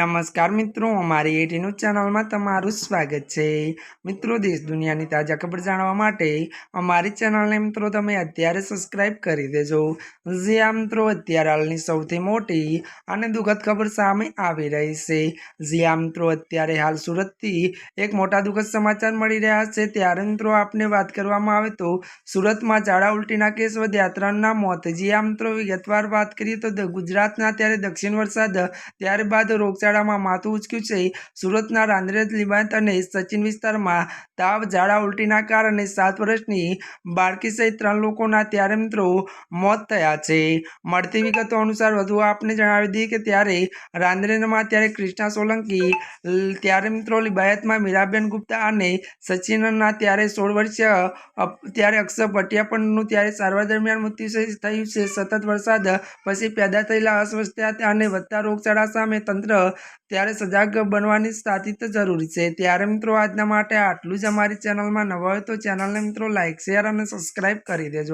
નમસ્કાર મિત્રો, અમારી એટી ન્યૂઝ ચેનલમાં તમારું સ્વાગત છે. મિત્રો, દેશ દુનિયાની તાજા ખબર જાણવા માટે અમારી ચેનલને મિત્રો તમે અત્યારે સબસ્ક્રાઇબ કરી દેજો. જે આ મિત્રો અત્યારે હાલની સૌથી મોટી અને દુઃખદ ખબર સામે આવી રહી છે. જે આ મિત્રો અત્યારે હાલ સુરતથી એક મોટા દુઃખદ સમાચાર મળી રહ્યા છે. ત્યારે મિત્રો, આપને વાત કરવામાં આવે તો સુરતમાં ઝાડા ઉલટીના કેસ વધ્યા. ત્રણના મોત. જે આ મિત્રો વિગતવાર વાત કરીએ તો ગુજરાતના, ત્યારે દક્ષિણ વરસાદ ત્યારબાદ રોગચાળામાં માથું ઉચક્યું છે. સુરતના રાંદરેજ લીબાંત અને સચિન વિસ્તારમાં તાવ, ઝાડા ઉલટીના કારણે સાત વર્ષની બાળકી સહિત ત્રણ લોકોના ત્યારે મિત્રો મોત થયા છે. મળતી વિગતો અનુસાર વધુ આપને જણાવી દઈએ કે ત્યારે રાંદરેજમાં ત્યારે કૃષ્ણા સોલંકી, ત્યારે મિત્રો લિબાયતમાં મીરાબેન ગુપ્તા અને સચિનના ત્યારે સોળ વર્ષીય ત્યારે અક્ષર ભટિયાપણનું ત્યારે સારવાર દરમિયાન મૃત્યુ થયું છે. સતત વરસાદ પછી પેદા થયેલા અસ્વસ્થતા અને વધતા રોગચાળા સામે તંત્ર ત્યારે સજાગ બનવાની તાકીદ જરૂરી છે. ત્યારે મિત્રો આજના માટે આટલું જ. અમારી ચેનલમાં નવા હોય તો ચેનલને મિત્રો લાઇક શેર અને સબસ્ક્રાઇબ કરી દેજો.